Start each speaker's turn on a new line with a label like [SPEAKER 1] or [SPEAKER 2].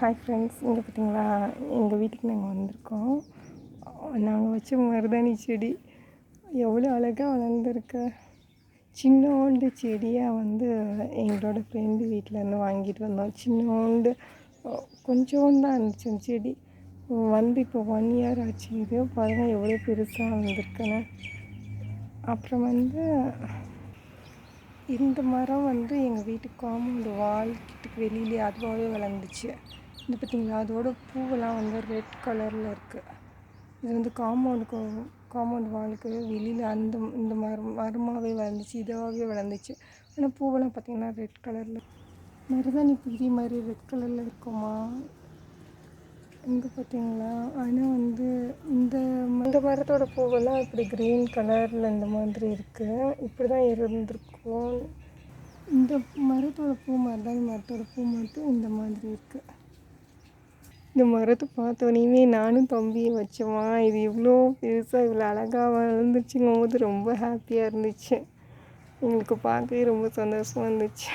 [SPEAKER 1] Hi friends இங்கே பார்த்தீங்களா எங்கள் வீட்டுக்கு நாங்கள் வந்திருக்கோம். நாங்கள் வச்ச மருதாணி செடி எவ்வளோ அழகாக வளர்ந்துருக்கு. சின்னோண்டு செடியாக வந்து எங்களோட ஃப்ரெண்டு வீட்டிலேருந்து வாங்கிட்டு வந்தோம். சின்னோண்டு கொஞ்சோண்டு தான் இருந்துச்சு அந்த செடி. வந்து இப்போ ஒன் இயர் ஆச்சு இது. பாருங்கள் எவ்வளோ பெருசாக வந்திருக்குன்னு. அப்புறம் வந்து இந்த மரம் வந்து எங்கள் வீட்டு காம்பவுண்டு வால் கிட்டக்கு வெளியிலே அதுவாகவே வளர்ந்துச்சு. இது பார்த்திங்களா? அதோட பூவெல்லாம் வந்து ரெட் கலரில் இருக்குது இது வந்து காம்பவுண்டுக்கு காம்பவுண்ட் வாலுக்கு வெளியில் அந்த இந்த மரம் மரமாகவே வளர்ந்துச்சு இதாகவே வளர்ந்துச்சு. ஆனால் பூவெல்லாம் பார்த்திங்கன்னா ரெட் கலரில் மருதாணி பிரி மாதிரி ரெட் கலரில் இருக்குமா? இங்கே பார்த்தீங்களா? ஆனால் வந்து இந்த இந்த மரத்தோட பூவெல்லாம் இப்படி க்ரீன் கலரில் இந்த மாதிரி இருக்குது இப்படி தான் இருந்திருக்கும். இந்த மரத்தோட பூ மருதாணி மரத்தோட பூ மட்டும் இந்த மாதிரி இருக்குது இந்த மரத்தை பார்த்தோன்னே நானும் தம்பியும் வச்சோமா இது இவ்வளோ பெருசாக இவ்வளோ அழகாக வளர்ந்துச்சுங்கும் போது ரொம்ப ஹாப்பியாக இருந்துச்சு. எங்களுக்கு பார்க்கவே ரொம்ப சந்தோஷமாக இருந்துச்சு.